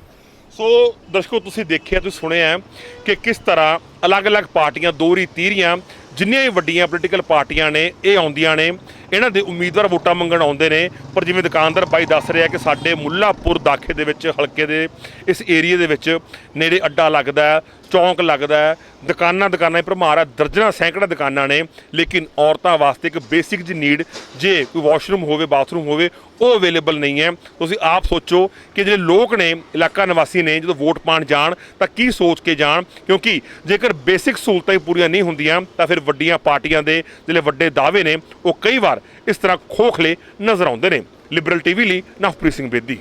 ਸੋ ਦਰਸ਼ਕੋ ਤੁਸੀਂ ਦੇਖਿਆ ਤੁਸੀਂ ਸੁਣਿਆ ਕਿ ਕਿਸ ਤਰ੍ਹਾਂ ਅਲੱਗ-ਅਲੱਗ ਪਾਰਟੀਆਂ ਦੋਹਰੀ ਤੀਰੀਆਂ ਜਿੰਨੀਆਂ ਵੀ ਵੱਡੀਆਂ ਪੋਲੀਟੀਕਲ ਪਾਰਟੀਆਂ ਨੇ ਇਹ ਆਉਂਦੀਆਂ ਨੇ। ਇਹਨਾਂ ਦੇ ਉਮੀਦਵਾਰ ਵੋਟਾਂ ਮੰਗਣ ਆਉਂਦੇ ਨੇ। ਪਰ ਜਿਵੇਂ ਦੁਕਾਨਦਾਰ ਬਾਈ ਦੱਸ ਰਿਹਾ ਕਿ ਸਾਡੇ ਮੁੱਲਾਪੁਰ ਦਾਖੇ ਦੇ ਵਿੱਚ, ਹਲਕੇ ਦੇ ਇਸ ਏਰੀਏ ਦੇ ਵਿੱਚ ਨੇੜੇ ਅੱਡਾ ਲੱਗਦਾ ਚੌਂਕ ਲੱਗਦਾ ਦੁਕਾਨਾਂ ਦੁਕਾਨਾਂ ਹੀ ਭਰਮਾਰ ਹੈ, ਦਰਜਨਾਂ, ਸੈਂਕੜਾ ਦੁਕਾਨਾਂ ਨੇ। ਲੇਕਿਨ ਔਰਤਾਂ ਵਾਸਤੇ ਇੱਕ ਬੇਸਿਕ ਜੀ ਨੀਡ ਜੇ ਕੋਈ ਵਾਸ਼ਰੂਮ ਹੋਵੇ ਬਾਥਰੂਮ ਹੋਵੇ, ਉਹ ਅਵੇਲੇਬਲ ਨਹੀਂ ਹੈ। ਤੁਸੀਂ ਆਪ ਸੋਚੋ ਕਿ ਜਿਹੜੇ ਲੋਕ ਨੇ, ਇਲਾਕਾ ਨਿਵਾਸੀ ਨੇ, ਜਦੋਂ ਵੋਟ ਪਾਣ ਜਾਣ, ਤਾਂ ਕੀ ਸੋਚ ਕੇ ਜਾਣ? ਕਿਉਂਕਿ ਜੇਕਰ ਬੇਸਿਕ ਸਹੂਲਤਾਂ ਹੀ ਪੂਰੀਆਂ ਨਹੀਂ ਹੁੰਦੀਆਂ, ਤਾਂ ਫਿਰ ਵੱਡੀਆਂ ਪਾਰਟੀਆਂ ਦੇ ਜਿਹੜੇ ਵੱਡੇ ਦਾਅਵੇ ਨੇ, ਉਹ ਕਈ ਵਾਰ ਇਸ ਤਰ੍ਹਾਂ ਖੋਖਲੇ ਨਜ਼ਰ ਆਉਂਦੇ ਨੇ। ਲਿਬਰਲ ਟੀਵੀ ਲਈ ਨਵਪ੍ਰੀਤ ਸਿੰਘ ਬੇਦੀ।